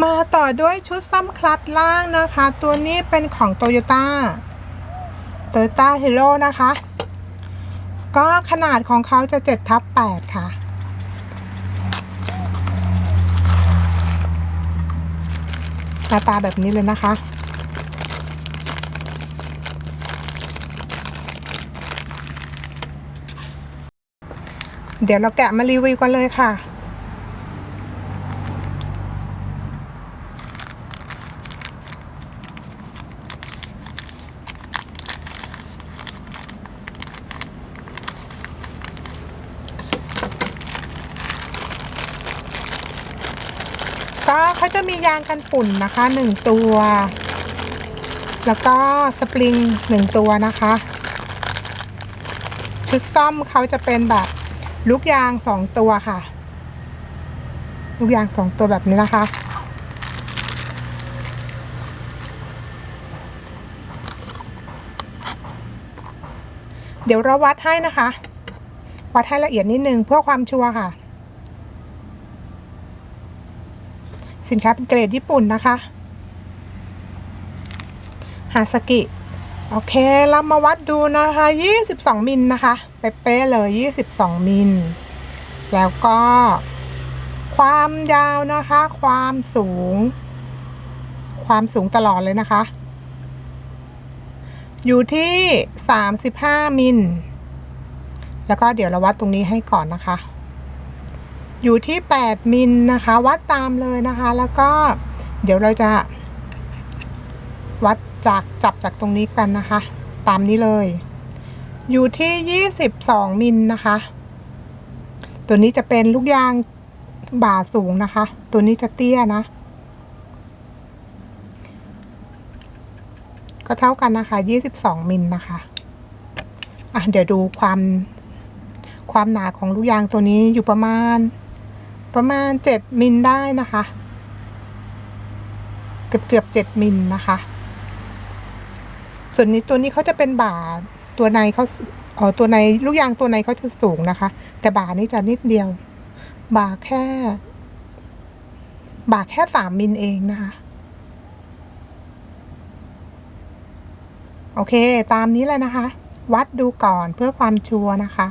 มาต่อด้วยชุดซ้ำคลัดล่างนะคะ ตัวนี้เป็นของ Toyota Toyota Hero นะคะ ก็ขนาดของเขาจะ7ทับ8ค่ะ หน้าตาแบบนี้เลยนะคะ เดี๋ยวเราแกะมารีวิวกันเลยค่ะ ก็เขาจะมียางกันฝุ่นนะคะหนึ่งตัว แล้วก็สปริงหนึ่งตัวนะคะ ชุดซ่อมเขาจะเป็นแบบลูกยางสองตัวค่ะ ลูกยางสองตัวแบบนี้นะคะเดี๋ยวเราวัดให้นะคะ วัดให้ละเอียดนิดนึงเพื่อความชัวร์ค่ะ สินค้าเป็นเกรดญี่ปุ่นนะคะ ฮาสกิ โอเค เรามาวัดดูนะคะ 22 มิลนะคะ เป๊ะเลย 22 มิล แล้วก็ ความยาวนะคะ ความสูง ความสูงตลอดเลยนะคะ อยู่ที่ 35 มิล แล้วก็เดี๋ยวเราวัดตรงนี้ให้ก่อนนะคะ อยู่ที่ 8 มิลนะคะ วัดตามเลยนะคะ แล้วก็เดี๋ยวเราจะ วัดจากจับจากตรงนี้กันนะคะ ตามนี้เลย อยู่ที่ 22 มิลนะคะ ตัวนี้จะเป็นลูกยางบ่าสูงนะคะ ตัวนี้จะเตี้ยนะ ก็เท่ากันนะคะ 22 มิลนะคะอะเดี๋ยวดูความ ความหนาของลูกยางตัวนี้อยู่ประมาณ ประมาณ 7 มิลได้นะคะ เกือบเกือบ7มิลนะคะ ส่วนนี้ตัวนี้เขาจะเป็นบ่าตัวในเขาเออตัวในลูกยางตัวในเขาจะสูงนะคะ แต่บ่านี่จะนิดเดียว บ่าแค่ บ่าแค่สามมิลเองนะคะ โอเค ตามนี้เลยนะคะ วัดดูก่อนเพื่อความชัวร์นะคะ